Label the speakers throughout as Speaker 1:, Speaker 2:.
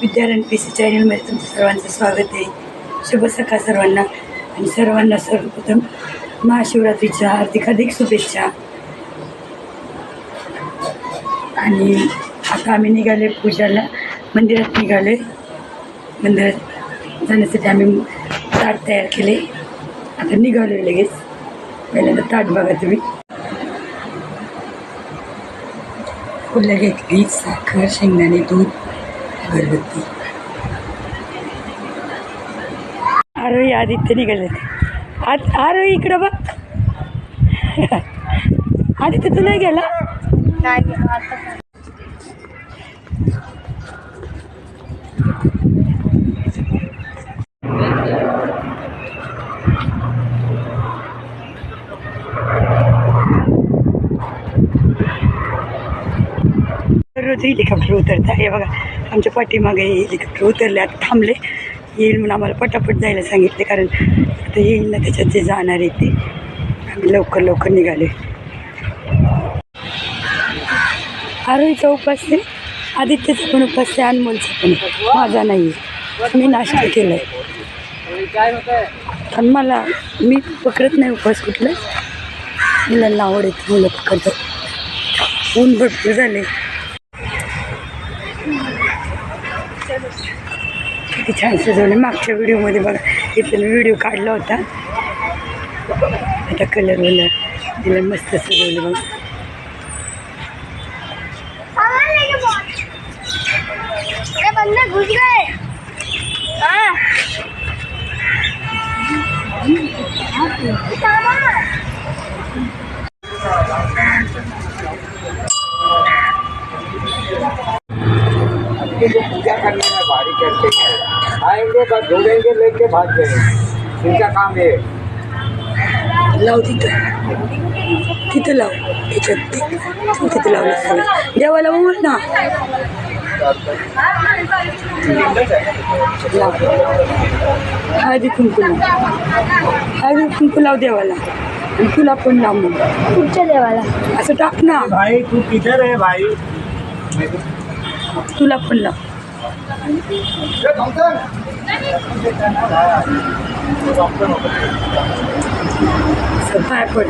Speaker 1: Vidyaranya P C चॅनलमध्ये तुमचं सर्वांचं स्वागत आहे. शुभ सकाळ सर्वांना. आणि सर्वांना सर्वप्रथम महाशिवरात्रीच्या हार्दिक अधिक शुभेच्छा. आणि आता आम्ही निघाले पूजाला. मंदिरात निघाले. मंदिरात जाण्यासाठी आम्ही ताट तयार केले. आता निघालो लगेच. पहिल्यांदा ताट बघा तुम्ही. फुलं घेतली साखर शेंगदाणे दूध. अगरबत्ती. आरोही आदित्य निघाले आज आरोही इकडं बघ. आदित्य तू नाही गेला? रोज हेलिकॉप्टर उतरतं. हे बघा आमच्या पाठीमागे हेलिकॉप्टर उतरले आता थांबले. येईल म्हणून आम्हाला पटापट जायला सांगितले कारण आता येईल ना त्याच्यात जे जाणार आहे ते. आम्ही लवकर लवकर निघाले. आरोहीचा उपास आहे आदित्यचा पण उपास आहे अनमोलचा पण माझा नाही आहे मी नाश्ता केला आहे पण मला मी पकडत नाही उपास कुठला. मुलांना आवड येते मुलं पकडतात. ऊन भरपूर झाले किती छान सजवले. मागच्या व्हिडिओमध्ये बघा इथून व्हिडिओ काढला होता. आता कलर वलर तिला मस्त सजवले बघा.
Speaker 2: घुस हाँ।
Speaker 3: जो पूजा करने में भारी करते हैं। आएँगे बस ढूंढेंगे लेके भाग जाएँगे। इनका काम है।
Speaker 1: लाव तिथं तिथं लाव त्याच्यात ते तू तिथं लावलं सगळं देवाला मग ना। लाव हळदी कुंकू लाव हळदी कुंकू लाव देवाला तुला पण लाव मग
Speaker 2: पुढच्या देवाला
Speaker 1: असं टाक ना
Speaker 3: भाई तू किधर है भाई?
Speaker 1: तुला पण लाव. असं पाय पड.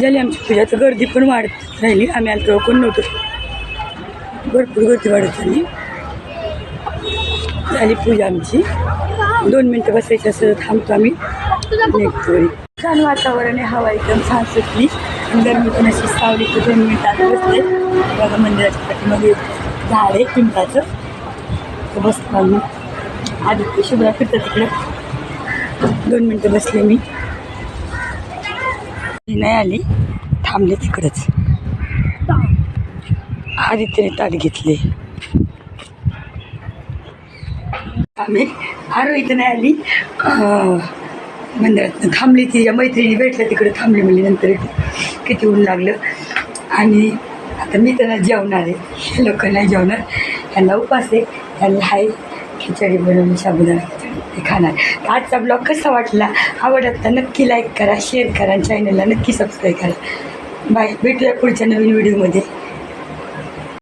Speaker 1: झाली आमची पूजा. तर गर्दी पण वाढत राहिली. आम्ही आलो कोण नव्हतो. भरपूर गर्दी वाढत राहिली. झाली पूजा आमची. दोन मिनटं बसायची असं थांबतो आम्ही. निघतो छान वातावरण आहे हवा एकदम छान सुटली. आणि गरमी पण अशी सावली तर दोन मिनटात बसले. बघा मंदिराच्या पाठीमध्ये झाड आहे पिंपाचं तर बसतो आम्ही. आदित्य शुभ्रा फिरतं तिकडं दोन मिनटं बसले मी. नाही आली थांबले तिकडंच. आदित्यने ताट घेतले. आम्ही आरो इथं नाही आली. अं, मंदिरात. थांबली ती. या मैत्रिणी भेटल्या तिकडे. थांबली म्हणजे नंतर किती ऊन लागलं. आणि आता मी त्यांना जेवणार आहे. हे लोक नाही जेवणार. त्यांना उपास आहे. त्यांना हाय. खिचडी बनवली साबुदाणा खिचडी. ते खाणार. तर आजचा ब्लॉग कसा वाटला? आवडत तर नक्की लाईक करा शेअर करा आणि चॅनलला नक्की सबस्क्राईब करा. बाय भेटूया पुढच्या नवीन व्हिडिओमध्ये